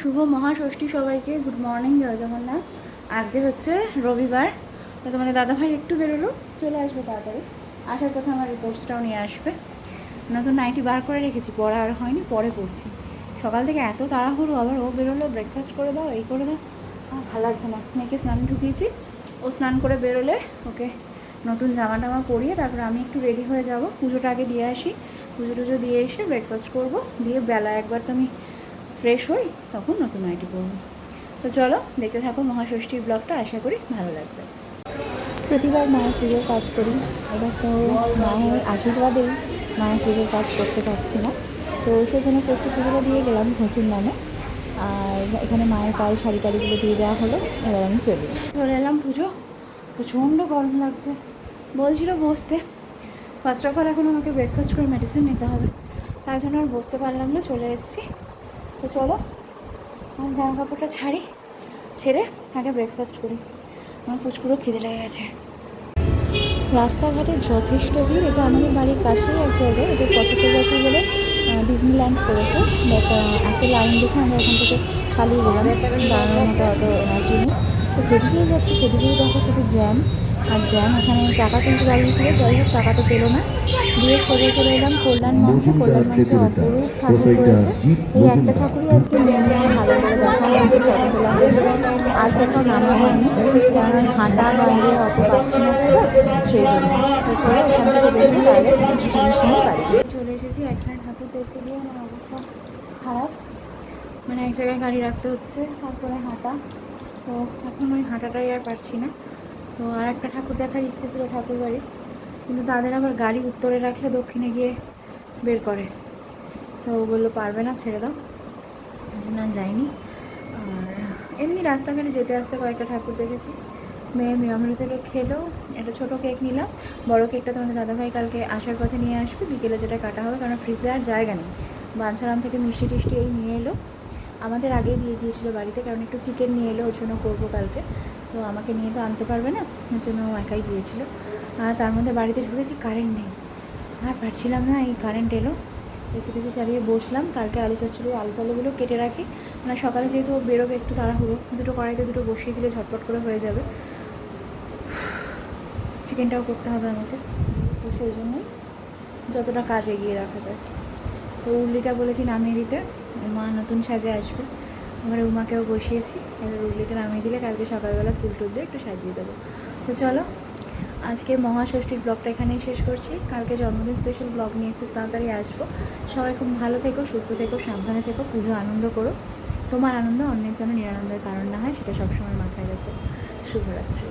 শুভ মহাষষ্ঠী সবাইকে। Good morning জয় জগন্নাথ আজকে হচ্ছে রবিবার। তো তোমাদের দাদাভাই একটু বেরোলো, চলে আসবে তাড়াতাড়ি। আসার কথা আমার রিপোর্টসটাও নিয়ে আসবে। নতুন নাইটি বার করে রেখেছি পড়া আর হয়নি, পরে পড়ছি সকাল থেকে এত তাড়াহুড়ো, আবার ও বেরোলো ব্রেকফাস্ট করে দাও, এই করে দাও। ভালো লাগছে না। মেয়েকে স্নান ঢুকিয়েছি। ও স্নান করে বেরোলে, ওকে নতুন জামা টামা পরিয়ে তারপরে আমি একটু রেডি হয়ে যাব। পুজোটা আগে দিয়ে আসি। পুজো টুজো দিয়ে এসে ব্রেকফাস্ট করব। দিয়ে বেলা একবার তো আমি ফ্রেশ হই তখন নতুন আইটি করব তো চলো দেখতে থাকো মহাষষ্ঠীর ব্লগটা আশা করি ভালো লাগবে। প্রতিবার মায়ের পুজোর কাজ করি। এবার তো মায়ের আশীর্বাদেই মায়ের পুজোর কাজ করতে পারছি না। তো সেই জন্য ষষ্ঠী পুজোটা দিয়ে গেলাম প্রচুর নামে। আর এখানে মায়ের পায়ে শাড়ি টাড়িগুলো দিয়ে দেওয়া হলো। এবার আমি চলি। চলে এলাম পুজো। প্রচণ্ড গরম লাগছে। বলছিল বসতে। ফার্স্ট অফ অল এখন আমাকে ব্রেকফাস্ট করে মেডিসিন নিতে হবে। তার জন্য আর বসতে পারলাম না চলে এসেছি। তো চলো। জামা কাপড়টা ছাড়ি, ছেড়ে আগে ব্রেকফাস্ট করি। আমার পুচকুরো খিদে লেগে গেছে। রাস্তাঘাটে যথেষ্ট ভিড়, এটা আমাদের বাড়ির কাছেই এক জায়গায়, এটা পঁচাত্তর বছর বলে ডিজনিল্যান্ড করেছে। বাট এত লাইন দেখে আমরা এখান থেকে খালি গেলাম। দাঁড়ানোর মতো অত এনার্জি নেই তো যেদিকেই যাচ্ছে সেদিকেই দেখো শুধু জ্যাম। আর জ্যাম এখানে টাকা তুলতে দাঁড়িয়েছিল যাই হোক টাকা তো পেল না। দিয়ে সোজা চলে এলাম কল্যাণ মঞ্চে। কল্যাণ মঞ্চে অপরূপ ঠাকুর রয়েছে। এই একটা ঠাকুরই আজকে মেনলি আমার ভালো করে দেখা হয়েছে ফটো তোলা হয়েছে। আর কোথাও নামা হয়নি কারণ হাঁটা বাইরে অত পাচ্ছি না সেই জন্য। তো চলো এখান থেকে বেরিয়ে ডাইরেক্ট কিছু জিনিস নিয়ে বাড়ি চলে এসেছি একখানে ঠাকুর দেখতে গিয়ে আমার অবস্থা খারাপ। মানে এক জায়গায় গাড়ি রাখতে হচ্ছে তারপরে হাঁটা। তো এখন ওই হাঁটাটাই আর পারছি না। তো আর একটা ঠাকুর দেখার ইচ্ছে ছিল ঠাকুর বাড়ি কিন্তু তাদের আবার গাড়ি উত্তরে রাখলে দক্ষিণে গিয়ে বের করে। তো ও বলল, পারবে না, ছেড়ে দাও। না যাইনি। আর এমনি রাস্তাঘাটে যেতে আসতে কয়েকটা ঠাকুর দেখেছি। মেয়ে মিয়ামরি থেকে খেলো, একটা ছোটো কেক নিলাম। বড় কেকটা তোমাদের দাদাভাই কালকে আসার পথে নিয়ে আসবে। বিকেলে যেটা কাটা হবে, কারণ ফ্রিজে আর জায়গা নেই। বাঞ্ছারাম থেকে মিষ্টি টিষ্টি এই নিয়ে এলো। আমাদের আগেই দিয়ে দিয়েছিল বাড়িতে, কারণ একটু চিকেন নিয়ে এলো, ওর জন্য করব কালকে। তো আমাকে নিয়ে তো আনতে পারবে না, ওর জন্য একাই দিয়েছিল। আর তার মধ্যে বাড়িতে ঢুকেছি কারেন্ট নেই। আর পারছিলাম না, এই কারেন্ট এলো। এসি টেসি চালিয়ে বসলাম, কালকে আলু চচ্চড়ি, আলু ফালুগুলো কেটে রাখি। মানে সকালে যেহেতু বেরোবে একটু তাড়াহুড়ো, দুটো কড়াইতে দুটো বসিয়ে দিলে ঝটপট করে হয়ে যাবে। চিকেনটাও করতে হবে আমাকে। তো সেই জন্যই যতটা কাজ এগিয়ে রাখা যায়। তো উর্লিটা বলেছি নামিয়ে দিতে। মা নতুন সাজে আসবে। এবার উমাকেও বসিয়েছি। এবার উর্লিটা নামিয়ে দিলে কালকে সকালবেলা ফুল টুল দিয়ে একটু সাজিয়ে দেবো। তো চলো, আজকে মহাষষ্ঠীর ব্লগটা এখানেই শেষ করছি। কালকে জন্মদিন স্পেশাল ব্লগ নিয়ে খুব তাড়াতাড়ি আসব। সবাই খুব ভালো থেকো, সুস্থ থেকো, সাবধানে থেকো, পুজো আনন্দ করো। তোমার আনন্দ অন্যের যেন নিরানন্দের কারণ না হয়, সেটা সবসময় মাথায় রেখো। শুভরাত্রি।